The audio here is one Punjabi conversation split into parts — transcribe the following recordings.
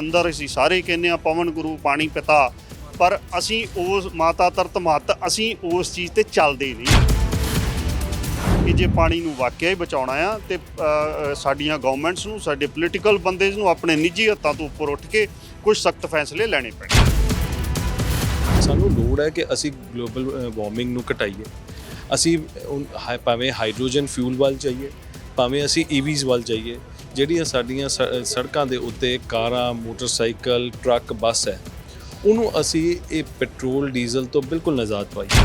ਅੰਦਰ ਅਸੀਂ ਸਾਰੇ ਕਹਿੰਦੇ ਆ ਪਵਨ ਗੁਰੂ, ਪਾਣੀ ਪਿਤਾ, ਪਰ ਅਸੀਂ ਉਸ ਮਾਤਾ ਤਰਤ ਮਹੱਤ, ਅਸੀਂ ਉਸ ਚੀਜ਼ ਤੇ ਚੱਲਦੇ ਨਹੀਂ। ਕਿ ਜੇ ਪਾਣੀ ਨੂੰ ਵਾਕਿਆ ਹੀ ਬਚਾਉਣਾ ਆ, ਤੇ ਸਾਡੀਆਂ ਗਵਰਨਮੈਂਟਸ ਨੂੰ, ਸਾਡੇ ਪੋਲੀਟੀਕਲ ਬੰਦੇ ਨੂੰ ਆਪਣੇ ਨਿੱਜੀ ਹੱਥਾਂ ਤੋਂ ਉੱਪਰ ਉੱਠ ਕੇ ਕੁਝ ਸਖਤ ਫੈਸਲੇ ਲੈਣੇ ਪੈਣੇ। ਸਾਨੂੰ ਲੋੜ ਹੈ ਕਿ ਅਸੀਂ ਗਲੋਬਲ ਵਾਰਮਿੰਗ ਨੂੰ ਘਟਾਈਏ। ਅਸੀਂ ਭਾਵੇਂ ਹਾਈਡਰੋਜਨ ਫਿਊਲ ਵੱਲ ਜਾਈਏ, ਭਾਵੇਂ ਅਸੀਂ e ਈਵੀਜ਼ ਵੱਲ ਜਾਈਏ ਜਿਹੜੀਆਂ ਸਾਡੀਆਂ ਸ- ਸੜਕਾਂ ਦੇ ਉੱਤੇ ਕਾਰਾਂ, ਮੋਟਰਸਾਈਕਲ, ਟਰੱਕ, ਬੱਸ ਹੈ, ਉਹਨੂੰ ਅਸੀਂ ਇਹ ਪੈਟਰੋਲ, ਡੀਜ਼ਲ ਤੋਂ ਬਿਲਕੁਲ ਨਜ਼ਾਤ ਪਾਈਏ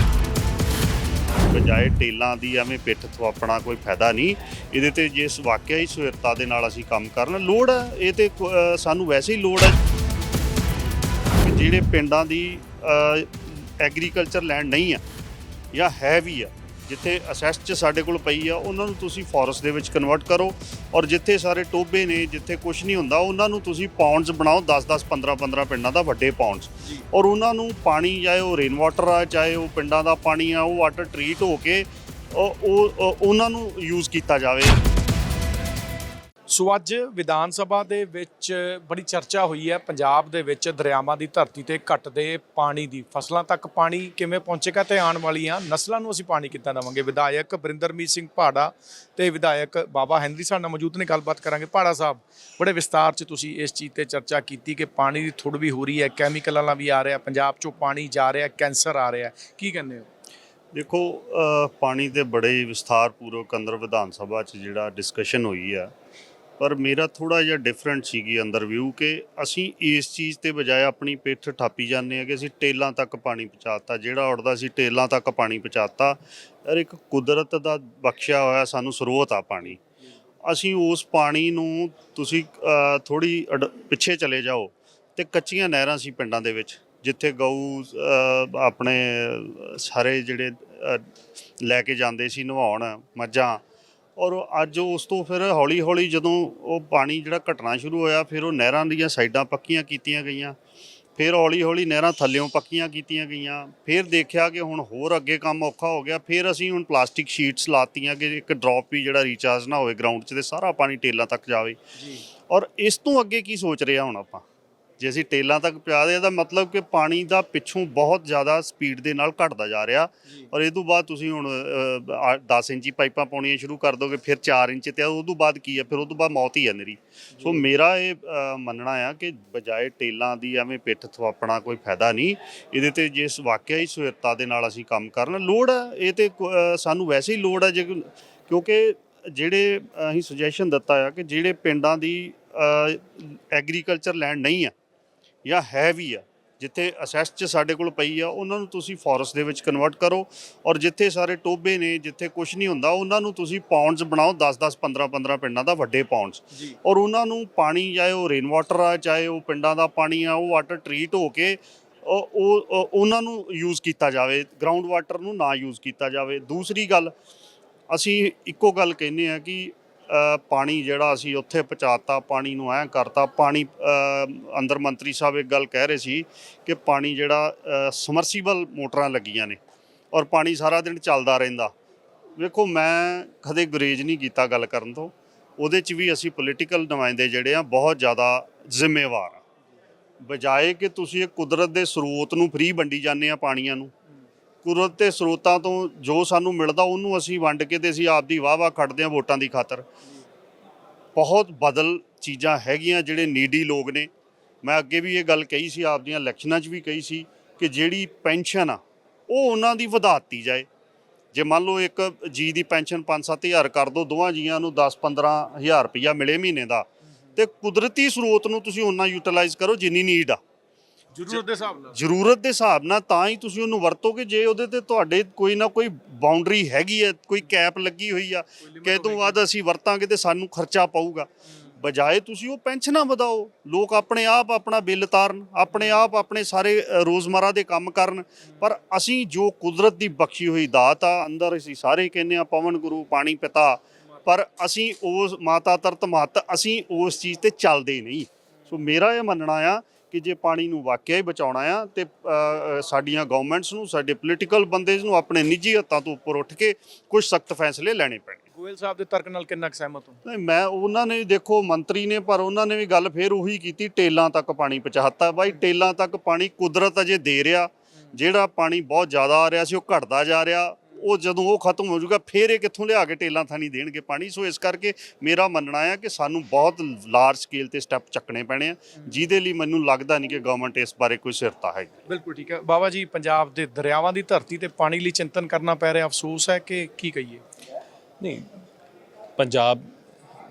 ਬਜਾਏ ਟੇਲਾਂ ਦੀ ਐਵੇਂ ਪਿੱਠ ਤੋਂ ਆਪਣਾ ਕੋਈ ਫਾਇਦਾ ਨਹੀਂ। ਇਹਦੇ ਤੇ ਜੇ ਵਾਕਿਆ ਹੀ ਸੁਹਿਰਤਾ ਦੇ ਨਾਲ ਅਸੀਂ ਕੰਮ ਕਰਨ, ਲੋੜ ਹੈ ਇਹ ਤੇ ਸਾਨੂੰ ਵੈਸੇ ਹੀ ਲੋੜ ਹੈ ਜਿਹੜੇ ਪਿੰਡਾਂ ਦੀ ਐਗਰੀਕਲਚਰ ਲੈਂਡ ਨਹੀਂ ਆ, ਜਾਂ ਹੈ ਵੀ ਆ ਜਿੱਥੇ ਅਸੈਸ 'ਚ ਸਾਡੇ ਕੋਲ ਪਈ ਆ ਉਹਨਾਂ ਨੂੰ ਤੁਸੀਂ ਫੋਰੈਸਟ ਦੇ ਵਿੱਚ ਕਨਵਰਟ ਕਰੋ ਔਰ ਜਿੱਥੇ ਸਾਰੇ ਟੋਬੇ ਨੇ ਜਿੱਥੇ ਕੁਝ ਨਹੀਂ ਹੁੰਦਾ ਉਹਨਾਂ ਨੂੰ ਤੁਸੀਂ ਪੌਂਡਸ ਬਣਾਓ 10-10 15-15 ਪਿੰਡਾਂ ਦਾ ਵੱਡੇ ਪੌਂਡਸ ਔਰ ਉਹਨਾਂ ਨੂੰ ਪਾਣੀ ਚਾਹੇ ਉਹ ਰੇਨ ਵਾਟਰ ਆ ਚਾਹੇ ਉਹ ਪਿੰਡਾਂ ਦਾ ਪਾਣੀ ਆ ਉਹ ਵਾਟਰ ਟਰੀਟ ਹੋ ਕੇ ਉਹ- ਉਹਨਾਂ ਨੂੰ ਯੂਜ਼ ਕੀਤਾ ਜਾਵੇ। ਸੋ ਅੱਜ ਵਿਧਾਨ ਸਭਾ ਦੇ ਵਿੱਚ ਬੜੀ ਚਰਚਾ ਹੋਈ ਹੈ। ਪੰਜਾਬ ਦੇ ਵਿੱਚ ਦਰਿਆਵਾਂ ਦੀ ਧਰਤੀ ਤੇ ਘਟਦੇ ਪਾਣੀ ਦੀ। ਫਸਲਾਂ ਤੱਕ ਪਾਣੀ ਕਿਵੇਂ ਪਹੁੰਚੇਗਾ ਤੇ ਆਉਣ ਵਾਲੀਆਂ ਨਸਲਾਂ ਨੂੰ ਅਸੀਂ ਪਾਣੀ ਕਿੱਦਾਂ ਦੇਵਾਂਗੇ? ਵਿਧਾਇਕ ਬਰਿੰਦਰਮੀਤ ਸਿੰਘ ਪਹਾੜਾ ਤੇ ਵਿਧਾਇਕ ਬਾਬਾ ਹੈਨਰੀ ਸਾਡੇ ਨਾਲ ਮੌਜੂਦ ਨੇ। ਗੱਲਬਾਤ ਕਰਾਂਗੇ। ਪਹਾੜਾ ਸਾਹਿਬ, ਬੜੇ ਵਿਸਤਾਰ 'ਚ ਤੁਸੀਂ ਇਸ ਚੀਜ਼ ਤੇ ਚਰਚਾ ਕੀਤੀ ਕਿ ਪਾਣੀ ਦੀ ਥੁੜ ਵੀ ਹੋ ਰਹੀ ਹੈ, ਕੈਮੀਕਲ ਵਾਲਾ ਵੀ ਆ ਰਿਹਾ, ਪੰਜਾਬ 'ਚੋਂ ਪਾਣੀ ਜਾ ਰਿਹਾ, ਕੈਂਸਰ ਆ ਰਿਹਾ। ਕੀ ਕਹਿੰਦੇ ਹੋ? ਦੇਖੋ ਪਾਣੀ ਦੇ ਬੜੇ ਵਿਸਥਾਰ ਪੂਰਵਕ ਅੰਦਰ ਵਿਧਾਨ ਸਭਾ 'ਚ ਜਿਹੜਾ ਡਿਸਕਸ਼ਨ ਹੋਈ ਆ ਪਰ ਮੇਰਾ ਥੋੜਾ ਜਿਹਾ ਡਿਫਰੈਂਟ ਸੀਗੀ ਅੰਦਰ ਵਿਊ ਕਿ ਅਸੀਂ ਇਸ ਚੀਜ਼ ਤੇ ਬਜਾਏ ਆਪਣੀ ਪਿੱਠ ਠਾਪੀ ਜਾਂਦੇ ਆ ਕਿ ਅਸੀਂ ਟੇਲਾਂ ਤੱਕ ਪਾਣੀ ਪਹੁੰਚਾਤਾ, ਜਿਹੜਾ ਉੜਦਾ ਸੀ ਟੇਲਾਂ ਤੱਕ ਪਾਣੀ ਪਹੁੰਚਾਤਾ। ਯਾਰ ਇੱਕ ਕੁਦਰਤ ਦਾ ਬਖਸ਼ਿਆ ਹੋਇਆ ਸਾਨੂੰ ਸਰੋਤ ਆ ਪਾਣੀ। ਅਸੀਂ ਉਸ ਪਾਣੀ ਨੂੰ ਤੁਸੀਂ ਥੋੜੀ ਪਿੱਛੇ ਚਲੇ ਜਾਓ ਤੇ ਕੱਚੀਆਂ ਨਹਿਰਾਂ ਸੀ ਪਿੰਡਾਂ ਦੇ ਵਿੱਚ, ਜਿੱਥੇ ਗਊ ਆਪਣੇ ਸਾਰੇ ਜਿਹੜੇ ਲੈ ਕੇ ਜਾਂਦੇ ਸੀ ਨਵਾਉਣ ਮੱਝਾਂ ਔਰ ਅੱਜ ਉਸ ਤੋਂ ਫਿਰ ਹੌਲੀ ਹੌਲੀ ਜਦੋਂ ਉਹ ਪਾਣੀ ਜਿਹੜਾ ਘਟਣਾ ਸ਼ੁਰੂ ਹੋਇਆ ਫਿਰ ਉਹ ਨਹਿਰਾਂ ਦੀਆਂ ਸਾਈਡਾਂ ਪੱਕੀਆਂ ਕੀਤੀਆਂ ਗਈਆਂ। ਫਿਰ ਹੌਲੀ ਹੌਲੀ ਨਹਿਰਾਂ ਥੱਲਿਓਂ ਪੱਕੀਆਂ ਕੀਤੀਆਂ ਗਈਆਂ। ਫਿਰ ਦੇਖਿਆ ਕਿ ਹੁਣ ਹੋਰ ਅੱਗੇ ਕੰਮ ਔਖਾ ਹੋ ਗਿਆ। ਫਿਰ ਅਸੀਂ ਹੁਣ ਪਲਾਸਟਿਕ ਸ਼ੀਟਸ ਲਾਤੀਆਂ ਕਿ ਇੱਕ ਡ੍ਰੌਪ ਵੀ ਜਿਹੜਾ ਰੀਚਾਰਜ ਨਾ ਹੋਵੇ ਗਰਾਊਂਡ 'ਚ ਤੇ ਸਾਰਾ ਪਾਣੀ ਟੇਲਾਂ ਤੱਕ ਜਾਵੇ। ਜੀ। ਔਰ ਇਸ ਤੋਂ ਅੱਗੇ ਕੀ ਸੋਚ ਰਿਹਾ ਹੁਣ ਆਪਾਂ? ਜੇ ਅਸੀਂ ਟੇਲਾਂ ਤੱਕ ਪਿਆ ਦੇ ਇਹਦਾ ਮਤਲਬ ਕਿ ਪਾਣੀ ਦਾ ਪਿੱਛੋਂ ਬਹੁਤ ਜ਼ਿਆਦਾ ਸਪੀਡ ਦੇ ਨਾਲ ਘਟਦਾ ਜਾ ਰਿਹਾ। ਔਰ ਇਹ ਤੋਂ ਬਾਅਦ ਤੁਸੀਂ ਹੁਣ ਅ, ਆ 10 ਇੰਚੀ ਪਾਈਪਾਂ ਪਾਉਣੀਆਂ ਸ਼ੁਰੂ ਕਰ ਦੋਗੇ ਫਿਰ 4 ਇੰਚ ਤੇ ਉਹ ਤੋਂ ਬਾਅਦ ਕੀ ਹੈ ਫਿਰ ਉਹ ਤੋਂ ਬਾਅਦ ਮੌਤ ਹੀ ਹੈ ਨਰੀ ਸੋ ਮੇਰਾ ਇਹ ਮੰਨਣਾ ਆ ਕਿ ਬਜਾਏ ਟੇਲਾਂ ਦੀ ਐਵੇਂ ਪਿੱਠ ਤੋਂ ਆਪਣਾ ਕੋਈ ਫਾਇਦਾ ਨਹੀਂ। ਇਹਦੇ ਤੇ ਜੇ ਵਾਕਿਆ ਹੀ ਸੁਹਿਰਤਾ ਦੇ ਨਾਲ ਅਸੀਂ ਕੰਮ ਕਰਨ ਲੋੜ ਹੈ ਇਹ ਤੇ ਸਾਨੂੰ ਵੈਸੇ ਹੀ ਲੋੜ ਹੈ ਜੇ ਕਿਉਂਕਿ ਜਿਹੜੇ ਅਸੀਂ ਸੁਜੈਸ਼ਨ ਦਿੱਤਾ ਆ ਕਿ ਜਿਹੜੇ ਪਿੰਡਾਂ ਦੀ ਐਗਰੀਕਲਚਰ ਲੈਂਡ ਨਹੀਂ ਆ ਜਾਂ ਹੈ ਵੀ ਆ ਜਿੱਥੇ ਅਸੈਸ 'ਚ ਸਾਡੇ ਕੋਲ ਪਈ ਆ ਉਹਨਾਂ ਨੂੰ ਤੁਸੀਂ ਫੋਰੈਸਟ ਦੇ ਵਿੱਚ ਕਨਵਰਟ ਕਰੋ ਔਰ ਜਿੱਥੇ ਸਾਰੇ ਟੋਬੇ ਨੇ ਜਿੱਥੇ ਕੁਝ ਨਹੀਂ ਹੁੰਦਾ ਉਹਨਾਂ ਨੂੰ ਤੁਸੀਂ ਪੌਂਡਸ ਬਣਾਓ 10-10 15-15 ਪਿੰਡਾਂ ਦਾ ਵੱਡੇ ਪੌਂਡਸ ਔਰ ਉਹਨਾਂ ਨੂੰ ਪਾਣੀ ਚਾਹੇ ਉਹ ਰੇਨ ਵਾਟਰ ਆ ਚਾਹੇ ਉਹ ਪਿੰਡਾਂ ਦਾ ਪਾਣੀ ਆ ਉਹ ਵਾਟਰ ਟਰੀਟ ਹੋ ਕੇ ਉਹ ਉਹ- ਉਹ- ਉਹਨਾਂ ਨੂੰ ਯੂਜ਼ ਕੀਤਾ ਜਾਵੇ ਗਰਾਊਂਡ ਵਾਟਰ ਨੂੰ ਨਾ ਯੂਜ਼ ਕੀਤਾ ਜਾਵੇ। ਦੂਸਰੀ ਗੱਲ ਅਸੀਂ ਇੱਕੋ ਗੱਲ ਕਹਿੰਦੇ ਆ ਕਿ ਪਾਣੀ ਜਿਹੜਾ ਅਸੀਂ ਉੱਥੇ ਪਹੁੰਚਾਤਾ, ਪਾਣੀ ਨੂੰ ਐਂ ਕਰਤਾ, ਪਾਣੀ ਅੰਦਰ ਮੰਤਰੀ ਸਾਹਿਬ ਇੱਕ ਗੱਲ ਕਹਿ ਰਹੇ ਸੀ ਕਿ ਪਾਣੀ ਜਿਹੜਾ ਸਮਰਸੀਬਲ ਮੋਟਰਾਂ ਲੱਗੀਆਂ ਨੇ ਔਰ ਪਾਣੀ ਸਾਰਾ ਦਿਨ ਚੱਲਦਾ ਰਹਿੰਦਾ। ਵੇਖੋ, ਮੈਂ ਕਦੇ ਗੁਰੇਜ ਨਹੀਂ ਕੀਤਾ ਗੱਲ ਕਰਨ ਤੋਂ। ਉਹਦੇ 'ਚ ਵੀ ਅਸੀਂ ਪੋਲੀਟੀਕਲ ਨੁਮਾਇੰਦੇ ਜਿਹੜੇ ਆ ਬਹੁਤ ਜ਼ਿਆਦਾ ਜ਼ਿੰਮੇਵਾਰ ਆ। ਬਜਾਏ ਕਿ ਤੁਸੀਂ ਇਹ ਕੁਦਰਤ ਦੇ ਸਰੋਤ ਨੂੰ ਫ੍ਰੀ ਵੰਡੀ ਜਾਂਦੇ ਆ ਪਾਣੀਆਂ ਨੂੰ ਕੁਦਰਤ ਦੇ ਸਰੋਤਾਂ ਤੋਂ ਜੋ ਸਾਨੂੰ ਮਿਲਦਾ, ਉਹਨੂੰ ਅਸੀਂ ਵੰਡ ਕੇ ਤੇ ਅਸੀਂ ਆਪਦੀ ਵਾਹ-ਵਾਹ ਕੱਢਦੇ ਹਾਂ ਵੋਟਾਂ ਦੀ ਖਾਤਰ। ਬਹੁਤ ਬਦਲ ਚੀਜ਼ਾਂ ਹੈਗੀਆਂ ਜਿਹੜੇ ਨੀਡੀ ਲੋਕ ਨੇ। ਮੈਂ ਅੱਗੇ ਵੀ ਇਹ ਗੱਲ ਕਹੀ ਸੀ, ਆਪ ਦੀਆਂ ਇਲੈਕਸ਼ਨਾਂ 'ਚ ਵੀ ਕਹੀ ਸੀ ਕਿ ਜਿਹੜੀ ਪੈਨਸ਼ਨ ਆ, ਉਹ ਉਹਨਾਂ ਦੀ ਵਧਾਤੀ ਜਾਏ। ਜੇ ਮੰਨ ਲਓ ਇੱਕ ਜੀ ਦੀ ਪੈਨਸ਼ਨ 5-7000 ਕਰ ਦੋ, ਦੋਵਾਂ ਜੀਆਂ ਨੂੰ 10-15000 ਰੁਪਇਆ ਮਿਲੇ ਮਹੀਨੇ ਦਾ, ਤੇ ਕੁਦਰਤੀ ਸਰੋਤ ਨੂੰ ਤੁਸੀਂ ਉਹਨਾਂ ਯੂਟਿਲਾਈਜ਼ ਕਰੋ ਜਿੰਨੀ ਨੀਡ ਆ। ਜ਼ਰੂਰਤ ਦੇ ਹਿਸਾਬ ਨਾਲ। ਜ਼ਰੂਰਤ ਦੇ ਹਿਸਾਬ ਨਾਲ ਤਾਂ ਹੀ ਤੁਸੀਂ ਉਹਨੂੰ ਵਰਤੋਗੇ ਜੇ ਉਹਦੇ ਤੇ ਤੁਹਾਡੇ ਕੋਈ ਨਾ ਕੋਈ ਬਾਉਂਡਰੀ ਹੈਗੀ ਹੈ ਕੋਈ ਕੈਪ ਲੱਗੀ ਹੋਈ ਆ ਕਿ ਤੋਂ ਬਾਅਦ ਅਸੀਂ ਵਰਤਾਂਗੇ ਤੇ ਸਾਨੂੰ ਖਰਚਾ ਪਊਗਾ। ਬਜਾਏ ਤੁਸੀਂ ਉਹ ਪੈਨਸ਼ਨਾਂ ਵਧਾਓ ਲੋਕ ਆਪਣੇ ਆਪ ਆਪਣਾ ਬਿੱਲ ਤਾਰਨ ਆਪਣੇ ਆਪ ਆਪਣੇ ਸਾਰੇ ਰੋਜ਼ਮਰਾ ਦੇ ਕੰਮ ਕਰਨ। ਪਰ ਅਸੀਂ ਜੋ ਕੁਦਰਤ ਦੀ ਬਖਸ਼ੀ ਹੋਈ ਦਾਤ ਆ ਅੰਦਰ ਅਸੀਂ ਸਾਰੇ ਕਹਿੰਦੇ ਆ ਪਵਨ ਗੁਰੂ ਪਾਣੀ ਪਿਤਾ ਪਰ ਅਸੀਂ ਉਸ ਮਾਤਾ ਤਰਤ ਮਹੱਤ ਅਸੀਂ ਉਸ ਚੀਜ਼ ਤੇ ਚੱਲਦੇ ਨਹੀਂ। ਸੋ ਮੇਰਾ ਇਹ ਮੰਨਣਾ ਆ ਕਿ ਜੇ ਪਾਣੀ ਨੂੰ ਵਾਕਿਆ ਹੀ ਬਚਾਉਣਾ ਆ ਤੇ ਸਾਡੀਆਂ ਗਵਰਨਮੈਂਟਸ ਨੂੰ ਸਾਡੇ ਪੋਲੀਟੀਕਲ ਬੰਦੇ ਨੂੰ ਆਪਣੇ ਨਿੱਜੀ ਹੱਥਾਂ ਤੋਂ ਉੱਪਰ ਉੱਠ ਕੇ ਕੁਝ ਸਖਤ ਫੈਸਲੇ ਲੈਣੇ ਪੈਣੇ ਗੋਇਲ ਸਾਹਿਬ ਦੇ ਤਰਕ ਨਾਲ ਕਿੰਨਾ ਸਹਿਮਤ ਹੋ? ਨਹੀਂ ਮੈਂ ਉਹਨਾਂ ਨੇ ਦੇਖੋ ਮੰਤਰੀ ਨੇ ਪਰ ਉਹਨਾਂ ਨੇ ਵੀ ਗੱਲ ਫੇਰ ਉਹੀ ਕੀਤੀ ਟੇਲਾਂ ਤੱਕ ਪਾਣੀ ਪਹੁੰਚਾਤਾ। ਬਾਈ ਟੇਲਾਂ ਤੱਕ ਪਾਣੀ ਕੁਦਰਤ ਅਜੇ ਦੇ ਰਿਹਾ। ਜਿਹੜਾ ਪਾਣੀ ਬਹੁਤ ਜ਼ਿਆਦਾ ਆ ਰਿਹਾ ਸੀ ਉਹ ਘਟਦਾ ਜਾ ਰਿਹਾ। ਉਹ ਜਦੋਂ ਉਹ ਖਤਮ ਹੋ ਜਾਊਗਾ ਫੇਰ ਇਹ ਕਿੱਥੋਂ ਲਿਆ ਕੇ ਟੇਲਾਂ ਥਾਣੀ ਦੇਣਗੇ ਪਾਣੀ? ਸੋ ਇਸ ਕਰਕੇ ਮੇਰਾ ਮੰਨਣਾ ਹੈ ਕਿ ਸਾਨੂੰ ਬਹੁਤ ਲਾਰਜ ਸਕੇਲ ਤੇ ਸਟੈਪ ਚੱਕਣੇ ਪੈਣੇ ਆ ਜਿਹਦੇ ਲਈ ਮੈਨੂੰ ਲੱਗਦਾ ਨਹੀਂ ਕਿ ਗਵਰਨਮੈਂਟ ਇਸ ਬਾਰੇ ਕੋਈ ਸਿਰਤਾ ਹੈ। ਬਿਲਕੁਲ ਠੀਕ ਹੈ। ਬਾਬਾ ਜੀ ਪੰਜਾਬ ਦੇ ਦਰਿਆਵਾਂ ਦੀ ਧਰਤੀ ਤੇ ਪਾਣੀ ਲਈ ਚਿੰਤਨ ਕਰਨਾ ਪੈ ਰਿਹਾ ਅਫਸੋਸ ਹੈ ਕਿ ਕੀ ਕਹੀਏ? ਨਹੀਂ ਪੰਜਾਬ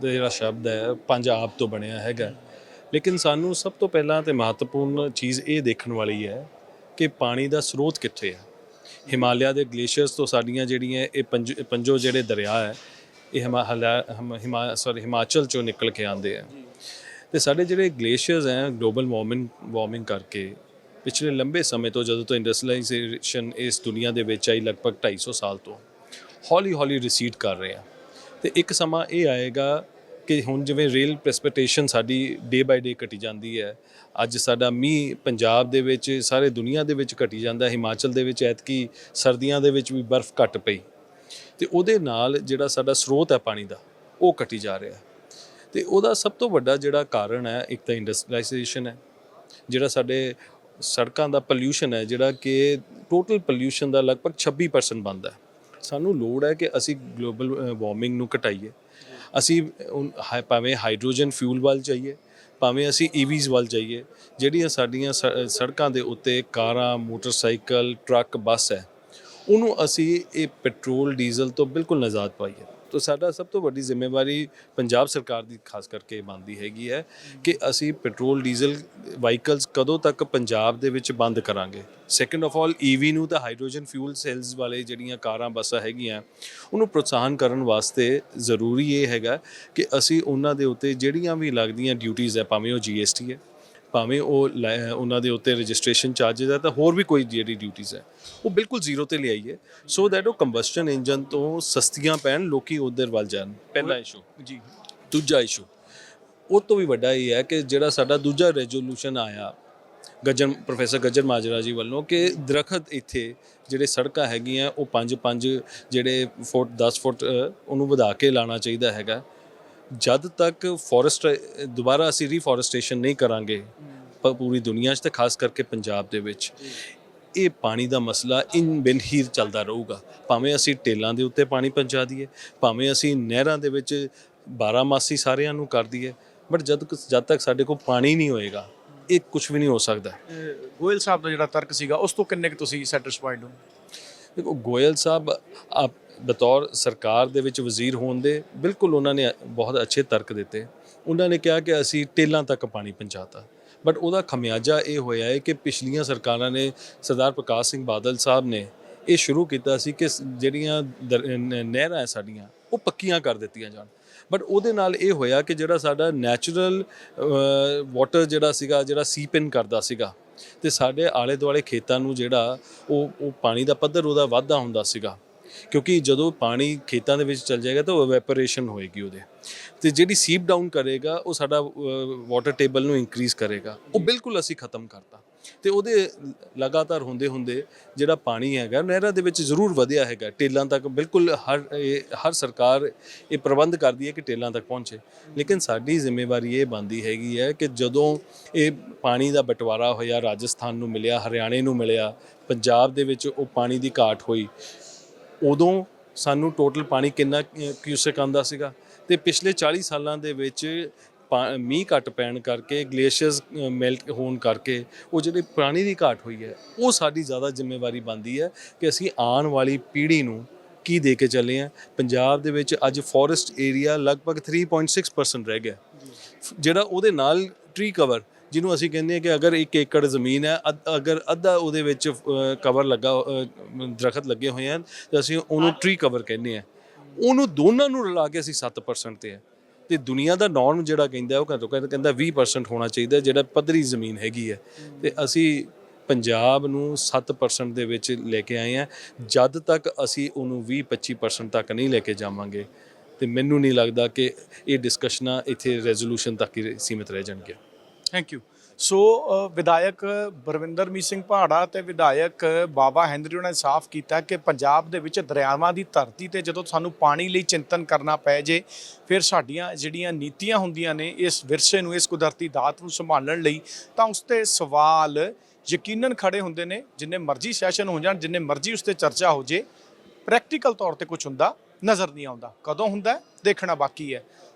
ਦਾ ਜਿਹੜਾ ਸ਼ਬਦ ਹੈ ਪੰਜਾਬ ਤੋਂ ਬਣਿਆ ਹੈਗਾ। ਲੇਕਿਨ ਸਾਨੂੰ ਸਭ ਤੋਂ ਪਹਿਲਾਂ ਤੇ ਮਹੱਤਵਪੂਰਨ ਚੀਜ਼ ਇਹ ਦੇਖਣ ਵਾਲੀ ਹੈ ਕਿ ਪਾਣੀ ਦਾ ਸਰੋਤ ਕਿੱਥੇ ਹੈ? ਹਿਮਾਲਿਆ ਦੇ ਗਲੇਸ਼ੀਅਰਸ ਤੋਂ ਸਾਡੀਆਂ ਜਿਹੜੀਆਂ ਇਹ ਪੰਜ ਪੰਜੋ ਜਿਹੜੇ ਦਰਿਆ ਹੈ, ਇਹ ਹਿਮਾਲਿਆ ਹਮ- ਹਿਮਾ ਸੌਰੀ ਹਿਮਾਚਲ ਚੋਂ ਨਿਕਲ ਕੇ ਆਉਂਦੇ ਆ। ਤੇ ਸਾਡੇ ਜਿਹੜੇ ਗਲੇਸ਼ੀਅਰਸ ਹੈ ਗਲੋਬਲ ਵਾਰਮਿੰਗ ਵਾਰਮਿੰਗ ਕਰਕੇ ਪਿਛਲੇ ਲੰਬੇ ਸਮੇਂ ਤੋਂ ਜਦੋਂ ਤੋਂ ਇੰਡਸਟਰੀਲਾਈਜੇਸ਼ਨ ਇਸ ਦੁਨੀਆ ਦੇ ਵਿੱਚ ਆਈ ਲਗਭਗ 250 ਸਾਲ ਤੋਂ ਹੌਲੀ ਹੌਲੀ ਰਿਸੀਡ ਕਰ ਰਹੇ ਆ। ਤੇ ਇੱਕ ਸਮਾਂ ਇਹ ਆਏਗਾ ਕਿ ਹੁਣ ਜਿਵੇਂ ਰੇਲ ਪ੍ਰੈਸਪੀਟੇਸ਼ਨ ਸਾਡੀ ਡੇ ਬਾਈ ਡੇ ਘਟੀ ਜਾਂਦੀ ਹੈ, ਅੱਜ ਸਾਡਾ ਮੀਂਹ ਪੰਜਾਬ ਦੇ ਵਿੱਚ, ਸਾਰੇ ਦੁਨੀਆ ਦੇ ਵਿੱਚ ਘਟੀ ਜਾਂਦਾ, ਹਿਮਾਚਲ ਦੇ ਵਿੱਚ ਐਤਕੀ ਸਰਦੀਆਂ ਦੇ ਵਿੱਚ ਵੀ ਬਰਫ਼ ਘਟ ਪਈ। ਤੇ ਉਹਦੇ ਨਾਲ ਜਿਹੜਾ ਸਾਡਾ ਸਰੋਤ ਹੈ ਪਾਣੀ ਦਾ, ਉਹ ਘਟੀ ਜਾ ਰਿਹਾ ਤੇ ਉਹਦਾ ਸਭ ਤੋਂ ਵੱਡਾ ਜਿਹੜਾ ਕਾਰਨ ਹੈ, ਇੱਕ ਤਾਂ ਇੰਡਸਟਰੀਲਾਈਜੇਸ਼ਨ ਹੈ, ਜਿਹੜਾ ਸਾਡੇ ਸੜਕਾਂ ਦਾ ਪੋਲਿਊਸ਼ਨ ਹੈ, ਜਿਹੜਾ ਕਿ ਟੋਟਲ ਪੋਲਿਊਸ਼ਨ ਦਾ ਲਗਭਗ 26% ਬਣਦਾ ਹੈ। ਸਾਨੂੰ ਲੋੜ ਹੈ ਕਿ ਅਸੀਂ ਗਲੋਬਲ ਵਾਰਮਿੰਗ ਨੂੰ ਘਟਾਈਏ। ਅਸੀਂ ਉਨ- ਹਾਈ- ਭਾਵੇਂ ਹਾਈਡਰੋਜਨ ਫਿਊਲ ਵੱਲ ਜਾਈਏ, ਭਾਵੇਂ ਅਸੀਂ e ਈਵੀਜ਼ ਵੱਲ ਜਾਈਏ, ਜਿਹੜੀਆਂ ਸਾਡੀਆਂ ਸ- ਸੜਕਾਂ ਦੇ ਉੱਤੇ ਕਾਰਾਂ, ਮੋਟਰਸਾਈਕਲ, ਟਰੱਕ, ਬੱਸ ਹੈ, ਉਹਨੂੰ ਅਸੀਂ ਇਹ ਪੈਟਰੋਲ, ਡੀਜ਼ਲ ਤੋਂ ਬਿਲਕੁਲ ਨਜ਼ਾਦ ਪਾਈਏ। ਤਾਂ ਸਾਡਾ ਸਭ ਤੋਂ ਵੱਡੀ ਜ਼ਿੰਮੇਵਾਰੀ ਪੰਜਾਬ ਸਰਕਾਰ ਦੀ ਖਾਸ ਕਰਕੇ ਬਣਦੀ ਹੈਗੀ ਹੈ ਕਿ ਅਸੀਂ ਪੈਟਰੋਲ, ਡੀਜ਼ਲ ਵਾਹੀਕਲਸ ਕਦੋਂ ਤੱਕ ਪੰਜਾਬ ਦੇ ਵਿੱਚ ਬੰਦ ਕਰਾਂਗੇ। ਸੈਕੰਡ ਆਫ ਆਲ ਈਵੀ ਨੂੰ ਤਾਂ ਹਾਈਡਰੋਜਨ ਫਿਊਲ ਸੈਲਸ ਵਾਲੇ ਜਿਹੜੀਆਂ ਕਾਰਾਂ, ਬੱਸਾਂ ਹੈਗੀਆਂ, ਉਹਨੂੰ ਪ੍ਰੋਤਸਾਹਨ ਕਰਨ ਵਾਸਤੇ ਜ਼ਰੂਰੀ ਇਹ ਹੈਗਾ ਕਿ ਅਸੀਂ ਉਹਨਾਂ ਦੇ ਉੱਤੇ ਜਿਹੜੀਆਂ ਵੀ ਲੱਗਦੀਆਂ ਡਿਊਟੀਆਂ ਹੈ, ਭਾਵੇਂ ਉਹ ਜੀਐਸਟੀ ਹੈ ਭਾਵੇਂ ਉਹ ਉਹਨਾਂ ਦੇ ਉੱਤੇ ਰਜਿਸਟ੍ਰੇਸ਼ਨ ਚਾਰजेस ਹੈ ਤਾਂ ਹੋਰ ਵੀ ਕੋਈ ਜਿਹੜੀ ਡਿਊਟੀਆਂ ਹੈ ਉਹ ਬਿਲਕੁਲ ਜ਼ੀਰੋ ਤੇ ਲਿਆਈਏ ਸੋ ਦੈਟ ਉਹ ਕੰਬਸਟਨ ਇੰਜਨ ਤੋਂ ਸਸਤੀਆਂ ਪੈਣ ਲੋਕੀ ਉਧਰ ਵੱਲ ਜਾਣ। ਪਹਿਲਾ ਇਸ਼ੂ ਜੀ। ਦੂਜਾ ਇਸ਼ੂ ਉਹ ਤੋਂ ਵੀ ਵੱਡਾ ਇਹ ਹੈ ਕਿ ਜਿਹੜਾ ਸਾਡਾ ਦੂਜਾ ਰੈਜ਼ੋਲੂਸ਼ਨ ਆਇਆ ਗੱਜਰ ਪ੍ਰੋਫੈਸਰ ਗੱਜਰ ਮਾਜਰਾ ਜੀ ਵੱਲੋਂ ਕਿ ਦਰਖਤ ਇੱਥੇ ਜਿਹੜੇ ਸੜਕਾਂ ਹੈਗੀਆਂ ਉਹ 5-5 ਜਿਹੜੇ ਫੁੱਟ 10 ਫੁੱਟ ਉਹਨੂੰ ਵਧਾ ਕੇ ਲਾਣਾ ਚਾਹੀਦਾ ਹੈਗਾ। ਜਦ ਤੱਕ ਫੋਰੈਸਟ ਦੁਬਾਰਾ ਅਸੀਂ ਰੀਫੋਰੈਸਟੇਸ਼ਨ ਨਹੀਂ ਕਰਾਂਗੇ ਪੂਰੀ ਦੁਨੀਆ 'ਚ ਤੇ ਖਾਸ ਕਰਕੇ ਪੰਜਾਬ ਦੇ ਵਿੱਚ ਇਹ ਪਾਣੀ ਦਾ ਮਸਲਾ ਇਨ ਬਿਨ ਹੀ ਚੱਲਦਾ ਰਹੂਗਾ। ਭਾਵੇਂ ਅਸੀਂ ਟੇਲਾਂ ਦੇ ਉੱਤੇ ਪਾਣੀ ਪਹੁੰਚਾ ਦਈਏ ਭਾਵੇਂ ਅਸੀਂ ਨਹਿਰਾਂ ਦੇ ਵਿੱਚ 12 ਮਾਸੀ ਸਾਰਿਆਂ ਨੂੰ ਕਰ ਦਈਏ ਬਟ ਜਦ ਜਦ ਤੱਕ ਸਾਡੇ ਕੋਲ ਪਾਣੀ ਨਹੀਂ ਹੋਏਗਾ ਇਹ ਕੁਝ ਵੀ ਨਹੀਂ ਹੋ ਸਕਦਾ। ਗੋਇਲ ਸਾਹਿਬ ਦਾ ਜਿਹੜਾ ਤਰਕ ਸੀਗਾ ਉਸ ਤੋਂ ਕਿੰਨੇ ਕੁ ਤੁਸੀਂ ਸੈਟੀਸਫਾਈਡ ਹੋ? ਦੇਖੋ ਗੋਇਲ ਸਾਹਿਬ ਆਪ ਬਤੌਰ ਸਰਕਾਰ ਦੇ ਵਿੱਚ ਵਜ਼ੀਰ ਹੋਣ ਦੇ ਬਿਲਕੁਲ ਉਹਨਾਂ ਨੇ ਬਹੁਤ ਅੱਛੇ ਤਰਕ ਦਿੱਤੇ। ਉਹਨਾਂ ਨੇ ਕਿਹਾ ਕਿ ਅਸੀਂ ਟੇਲਾਂ ਤੱਕ ਪਾਣੀ ਪਹੁੰਚਾਤਾ। ਬਟ ਉਹਦਾ ਖਮਿਆਜਾ ਇਹ ਹੋਇਆ ਹੈ ਕਿ ਪਿਛਲੀਆਂ ਸਰਕਾਰਾਂ ਨੇ ਸਰਦਾਰ ਪ੍ਰਕਾਸ਼ ਸਿੰਘ ਬਾਦਲ ਸਾਹਿਬ ਨੇ ਇਹ ਸ਼ੁਰੂ ਕੀਤਾ ਸੀ ਕਿ ਜਿਹੜੀਆਂ ਦਰ- ਨਹਿਰਾਂ ਹੈ ਸਾਡੀਆਂ, ਉਹ ਪੱਕੀਆਂ ਕਰ ਦਿੱਤੀਆਂ ਜਾਣ। ਬਟ ਉਹਦੇ ਨਾਲ ਇਹ ਹੋਇਆ ਕਿ ਜਿਹੜਾ ਸਾਡਾ ਨੈਚੁਰਲ ਵਾਟਰ ਜਿਹੜਾ ਸੀਗਾ, ਜਿਹੜਾ ਸੀਪ ਇਨ ਕਰਦਾ ਸੀਗਾ, ਤੇ ਸਾਡੇ ਆਲੇ ਦੁਆਲੇ ਖੇਤਾਂ ਨੂੰ ਜਿਹੜਾ ਉਹ ਉਹ ਪਾਣੀ ਦਾ ਪੱਧਰ ਉਹਦਾ ਵਾਧਾ ਹੁੰਦਾ ਸੀਗਾ। ਕਿਉਂਕਿ ਜਦੋਂ ਪਾਣੀ ਖੇਤਾਂ ਦੇ ਵਿੱਚ ਚਲ ਜਾਏਗਾ ਤਾਂ ਇਵੈਪੋਰੇਸ਼ਨ ਹੋਏਗੀ ਉਹਦੇ। ਤੇ ਜਿਹੜੀ ਸੀਪ ਡਾਊਨ ਕਰੇਗਾ ਉਹ ਸਾਡਾ ਵਾਟਰ ਟੇਬਲ ਨੂੰ ਇਨਕਰੀਜ਼ ਕਰੇਗਾ। ਉਹ ਬਿਲਕੁਲ ਅਸੀਂ ਖਤਮ ਕਰਤਾ। ਤੇ ਉਹਦੇ ਲਗਾਤਾਰ ਹੁੰਦੇ ਹੁੰਦੇ ਜਿਹੜਾ ਪਾਣੀ ਹੈਗਾ ਨਹਿਰਾਂ ਦੇ ਵਿੱਚ ਜ਼ਰੂਰ ਵਧਿਆ ਹੈਗਾ। ਟੇਲਾਂ ਤੱਕ ਬਿਲਕੁਲ ਹਰ ਹਰ ਸਰਕਾਰ ਇਹ ਪ੍ਰਬੰਧ ਕਰਦੀ ਹੈ ਕਿ ਟੇਲਾਂ ਤੱਕ ਪਹੁੰਚੇ। ਲੇਕਿਨ ਸਾਡੀ ਜ਼ਿੰਮੇਵਾਰੀ ਇਹ ਬਣਦੀ ਹੈਗੀ ਹੈ ਕਿ ਜਦੋਂ ਇਹ ਪਾਣੀ ਦਾ ਬਟਵਾਰਾ ਹੋਇਆ ਰਾਜਸਥਾਨ ਨੂੰ ਮਿਲਿਆ ਹਰਿਆਣੇ ਨੂੰ ਮਿਲਿਆ ਪੰਜਾਬ ਦੇ ਵਿੱਚ ਉਹ ਪਾਣੀ ਦੀ ਘਾਟ ਹੋਈ ਉਦੋਂ ਸਾਨੂੰ ਟੋਟਲ ਪਾਣੀ ਕਿੰਨਾ ਕਿਊਸਕ ਆਂਦਾ ਸੀਗਾ ਤੇ ਪਿਛਲੇ 40 ਸਾਲਾਂ ਦੇ ਵਿੱਚ ਪਾ- ਮੀਂਹ ਘੱਟ ਪੈਣ ਕਰਕੇ ਗਲੇਸ਼ੀਅਰਸ ਮੈਲਟ ਹੋਣ ਕਰਕੇ ਉਹ ਜਿਹੜੀ ਪਾਣੀ ਦੀ ਘਾਟ ਹੋਈ ਹੈ, ਉਹ ਸਾਡੀ ਜ਼ਿਆਦਾ ਜ਼ਿੰਮੇਵਾਰੀ ਬਣਦੀ ਹੈ ਕਿ ਅਸੀਂ ਆਉਣ ਵਾਲੀ ਪੀੜ੍ਹੀ ਨੂੰ ਕੀ ਦੇ ਕੇ ਚੱਲੇ ਆ ਪੰਜਾਬ ਦੇ ਵਿੱਚ ਅੱਜ ਫੋਰੈਸਟ ਏਰੀਆ ਲਗਭਗ 3.6% ਰਹਿ ਗਿਆ। ਜਿਹੜਾ ਉਹਦੇ ਨਾਲ ਟ੍ਰੀ ਕਵਰ ਜਿਹਨੂੰ ਅਸੀਂ ਕਹਿੰਦੇ ਹਾਂ ਕਿ ਅਗਰ 1 ਏਕੜ ਜ਼ਮੀਨ ਹੈ ਅੱਧ- ਅਗਰ ਅੱਧਾ ਉਹਦੇ ਵਿੱਚ ਕਵਰ ਲੱਗਾ ਅ, ਦਰਖਤ ਲੱਗੇ ਹੋਏ ਹਨ ਤੇ ਅਸੀਂ ਉਹਨੂੰ ਟ੍ਰੀ ਕਵਰ ਕਹਿੰਦੇ ਹਾਂ। ਉਹਨੂੰ ਦੋਨਾਂ ਨੂੰ ਰਲਾ ਕੇ ਅਸੀਂ 7% ਤੇ ਹੈ। ਤੇ ਦੁਨੀਆ ਦਾ ਨਾਰਮ ਜਿਹੜਾ ਕਹਿੰਦਾ ਉਹ ਘੱਟੋ ਘੱਟ ਕਹਿੰਦਾ 20% ਹੋਣਾ ਚਾਹੀਦਾ ਜਿਹੜਾ ਪੱਧਰੀ ਜ਼ਮੀਨ ਹੈਗੀ ਹੈ। ਤੇ ਅਸੀਂ ਪੰਜਾਬ ਨੂੰ 7% ਦੇ ਵਿੱਚ ਲੈ ਕੇ ਆਏ ਆ ਜਦ ਤੱਕ ਅਸੀਂ ਉਹਨੂੰ 20-25% ਤੱਕ ਨਹੀਂ ਲੈ ਕੇ ਜਾਵਾਂਗੇ ਤੇ ਮੈਨੂੰ ਨਹੀਂ ਲੱਗਦਾ ਕਿ ਇਹ ਡਿਸਕਸ਼ਨਾਂ ਇੱਥੇ ਰੈਜ਼ੋਲੂਸ਼ਨ ਤੱਕ ਹੀ ਸੀਮਿਤ ਰਹਿ ਜਾਣਗੀਆਂ। ਥੈਂਕ ਯੂ ਸੋ ਅ, ਵਿਧਾਇਕ ਬਰਵਿੰਦਰਮੀਤ ਸਿੰਘ ਪਹਾੜਾ ਤੇ ਵਿਧਾਇਕ ਬਾਬਾ ਹੈਂਦਰੀ ਉਹਨਾਂ ਨੇ ਸਾਫ਼ ਕੀਤਾ ਕਿ ਪੰਜਾਬ ਦੇ ਵਿੱਚ ਦਰਿਆਵਾਂ ਦੀ ਧਰਤੀ ਤੇ ਜਦੋਂ ਸਾਨੂੰ ਪਾਣੀ ਲਈ ਚਿੰਤਨ ਕਰਨਾ ਪੈ ਜੇ ਫਿਰ ਸਾਡੀਆਂ ਜਿਹੜੀਆਂ ਨੀਤੀਆਂ ਹੁੰਦੀਆਂ ਨੇ ਇਸ ਵਿਰਸੇ ਨੂੰ ਇਸ ਕੁਦਰਤੀ ਦਾਤ ਨੂੰ ਸੰਭਾਲਣ ਲਈ ਤਾਂ ਉਸ ਤੇ ਸਵਾਲ ਯਕੀਨਨ ਖੜੇ ਹੁੰਦੇ ਨੇ ਜਿੰਨੇ ਮਰਜ਼ੀ ਸੈਸ਼ਨ ਹੋ ਜਾਣ ਜਿੰਨੇ ਮਰਜ਼ੀ ਉਸ ਤੇ ਚਰਚਾ ਹੋ ਜੇ ਪ੍ਰੈਕਟੀਕਲ ਤੌਰ ਤੇ ਕੁਝ ਹੁੰਦਾ ਨਜ਼ਰ ਨਹੀਂ ਆਉਂਦਾ। ਕਦੋਂ ਹੁੰਦਾ ਦੇਖਣਾ ਬਾਕੀ ਹੈ।